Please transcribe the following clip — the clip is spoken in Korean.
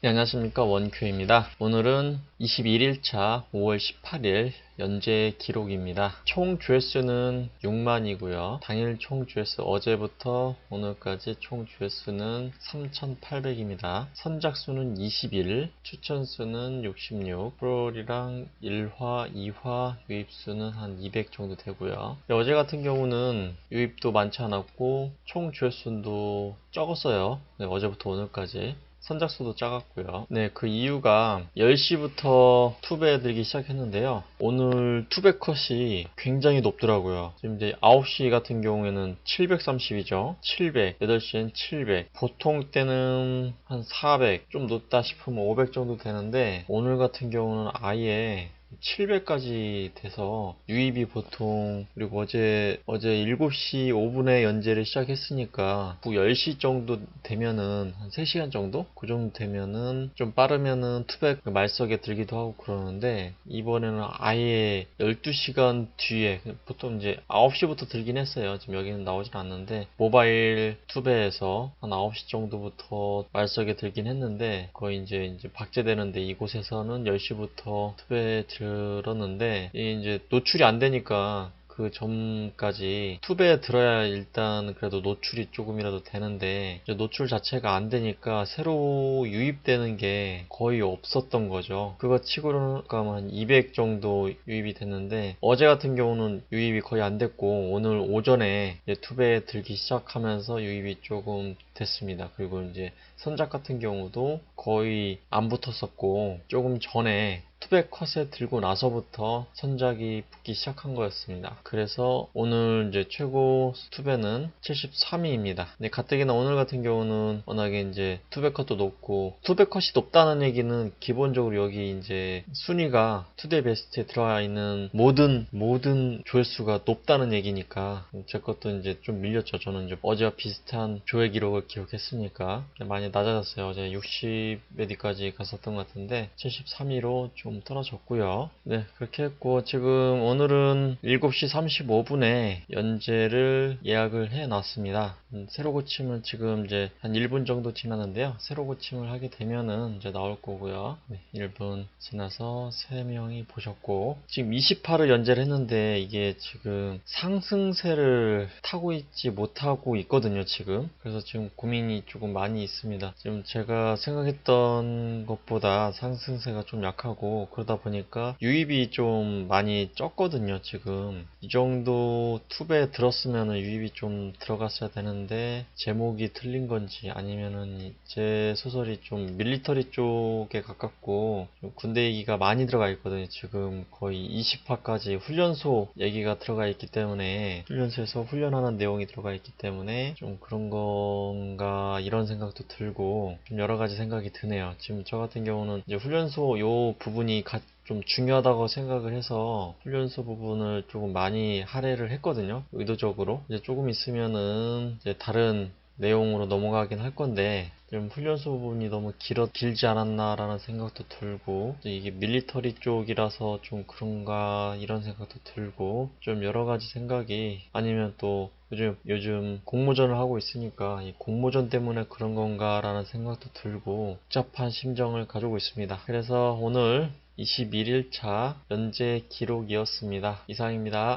네, 안녕하십니까 원큐입니다. 오늘은 21일차 5월 18일 연재 기록입니다. 총 조회수는 6만이고요. 당일 총 조회수 어제부터 오늘까지 총 조회수는 3,800입니다. 선작수는 21, 추천수는 66, 프롤이랑 1화, 2화 유입수는 한 200 정도 되고요. 네, 어제 같은 경우는 유입도 많지 않았고 총 조회수도 적었어요. 네, 어제부터 오늘까지. 선작수도 작았고요. 네, 그 이유가 10시부터 투배 들기 시작했는데요. 오늘 투배 컷이 굉장히 높더라고요. 지금 이제 9시 같은 경우에는 730이죠. 700, 8시엔 700. 보통 때는 한 400, 좀 높다 싶으면 500 정도 되는데 오늘 같은 경우는 아예 700까지 돼서 유입이 보통 그리고 어제 어제 7시 5분에 연재를 시작했으니까 후 10시 정도 되면은 한 3시간 정도 그 정도 되면은 좀 빠르면은 투백 말석에 들기도 하고 그러는데 이번에는 아예 12시간 뒤에 보통 이제 9시부터 들긴 했어요. 지금 여기는 나오진 않는데 모바일 투배에서 한 9시 정도부터 말석에 들긴 했는데 거의 이제 이제 박제되는데 이곳에서는 10시부터 투배 들 었는데 이제 노출이 안 되니까 그 점까지 투배에 들어야 일단 그래도 노출이 조금이라도 되는데 노출 자체가 안 되니까 새로 유입되는 게 거의 없었던 거죠. 그거 치고는 한 200 정도 유입이 됐는데 어제 같은 경우는 유입이 거의 안 됐고 오늘 오전에 투배에 들기 시작하면서 유입이 조금 됐습니다. 그리고 이제 선작 같은 경우도 거의 안 붙었었고 조금 전에 투백 컷에 들고 나서부터 선작이 붙기 시작한 거였습니다. 그래서 오늘 이제 최고 투배는 73위입니다. 근데 가뜩이나 오늘 같은 경우는 워낙에 이제 투백 컷도 높고 투백 컷이 높다는 얘기는 기본적으로 여기 이제 순위가 투데이 베스트에 들어가 있는 모든 모든 조회수가 높다는 얘기니까 제 것도 이제 좀 밀렸죠. 저는 이제 어제와 비슷한 조회 기록을 기록했으니까 많이 낮아졌어요. 어제 60몇 위까지 갔었던 것 같은데 73위로 좀 떨어졌고요. 네, 그렇게 했고 지금 오늘은 7시 35분에 연재를 예약을 해 놨습니다. 음, 새로 고침을 지금 이제 한 1분 정도 지났는데요. 새로 고침을 하게 되면은 이제 나올 거고요. 네, 1분 지나서 3명이 보셨고 지금 28을 연재를 했는데 이게 지금 상승세를 타고 있지 못하고 있거든요, 지금. 그래서 지금 고민이 조금 많이 있습니다. 지금 제가 생각했던 것보다 상승세가 좀 약하고 그러다 보니까 유입이 좀 많이 쪘거든요, 지금. 이 정도 투배 들었으면 유입이 좀 들어갔어야 되는데 제목이 틀린 건지 아니면은 제 소설이 좀 밀리터리 쪽에 가깝고 군대 얘기가 많이 들어가 있거든요. 지금 거의 20화까지 훈련소 얘기가 들어가 있기 때문에 훈련소에서 훈련하는 내용이 들어가 있기 때문에 좀 그런 건가 이런 생각도 들고 좀 여러 가지 생각이 드네요. 지금 저 같은 경우는 이제 훈련소 요 부분이 가, 좀 중요하다고 생각을 해서 훈련소 부분을 조금 많이 할애를 했거든요. 의도적으로. 이제 조금 있으면은 이제 다른 내용으로 넘어가긴 할 건데 좀 훈련소 부분이 너무 길어 길지 않았나라는 생각도 들고 이게 밀리터리 쪽이라서 좀 그런가 이런 생각도 들고 좀 여러 가지 생각이 아니면 또 요즘 요즘 공모전을 하고 있으니까 이 공모전 때문에 그런 건가라는 생각도 들고 복잡한 심정을 가지고 있습니다. 그래서 오늘 21일차 연재 기록이었습니다. 이상입니다.